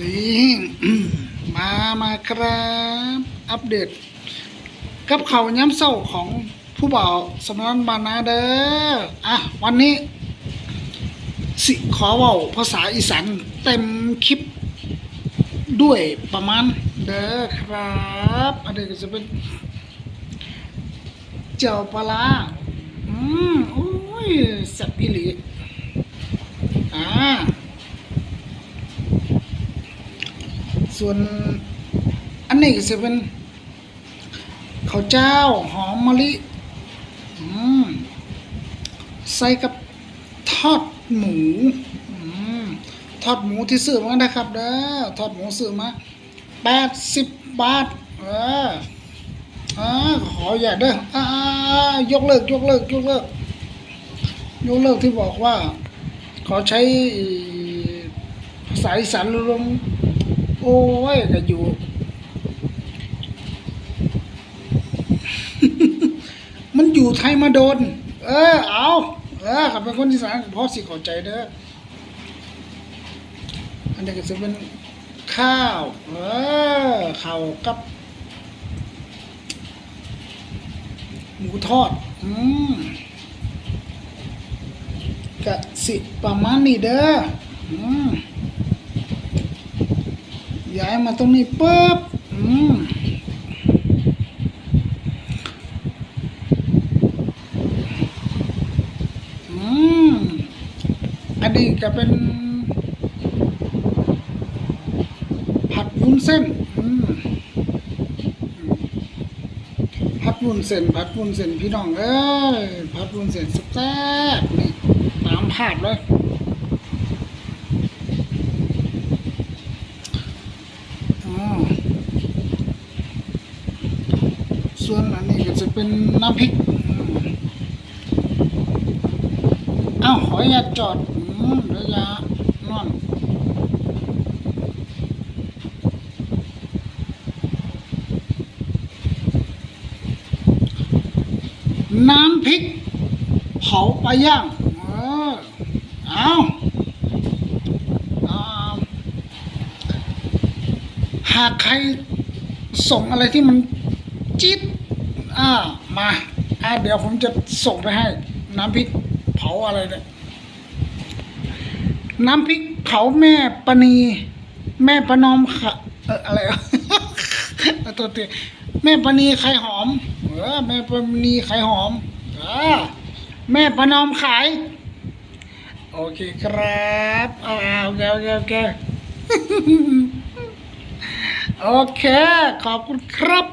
นี่มามาครับ อัปเดต กับเขาวย้ำเศร้าของผู้บ่าวสมรบานาเด้ออะ วันนี้ สิขอว่าภาษาอีสานเต็มคลิปด้วยประมาณเด้อครับอันนี้ก็จะเป็น เจ้าปลาอืมโอ้ยแซ่บอีหลีอ่า ส่วนอันนี้ก็จะเป็นข้าวเจ้าหอมมะลิใส่กับทอดหมูอทอดหมูที่ซื้อมานะครับเด้อทอดหมูซื้อมาแปดสิบบาทเอออ่าขออย่าเด้ออ่ายกเลิกยกเลิกยกเลิกยกเลิกที่บอกว่า ขอใช้ภาษาอีสานรวม โอ้ยก็อยู่ มันอยู่ไทยมาโดน เออ เอาเออขับเป็นคนที่สานเพราะสิเข้าใจเด้ออันนี้ก็จะเป็นข้าว เออข้าวกับ หมูทอด อืมกะสิประมาณนี้เด้ออืม ย้ายมาตรงนี้ปุ๊บอืมอืมอันนี้ก็เป็น ผัดวุ้นเส้นอืมผัดวุ้นเส้นผัดวุ้นเส้นพี่น้องเอ้ยผัดวุ้นเส้นสุดแซ่บนี่ตามภาพเลยอ๋อ ส่วนอันนี้ก็จะเป็นน้ำพริกอืมเอ้าขออย่าจอดอืมเดี๋ยวอยานอนน้ำพริก เผาปลาย่าง เออเอาเอาหากใครส่งอะไรที่มันจิ๊ด อ่ามาอ่าเดี๋ยวผมจะส่งไปให้ น้ำพริกเผาอะไรเนี่ยน้ำพริกเผาแม่ปณี แม่ประนอมขะเอออะไรวะตัวเตียแม่ปณีไข่หอมเออแม่ปณีไข่หอมอ่าแม่ประนอมขาย โอเคครับอ่าโอเคโอเคโอเคโอเค ขอบคุณครับ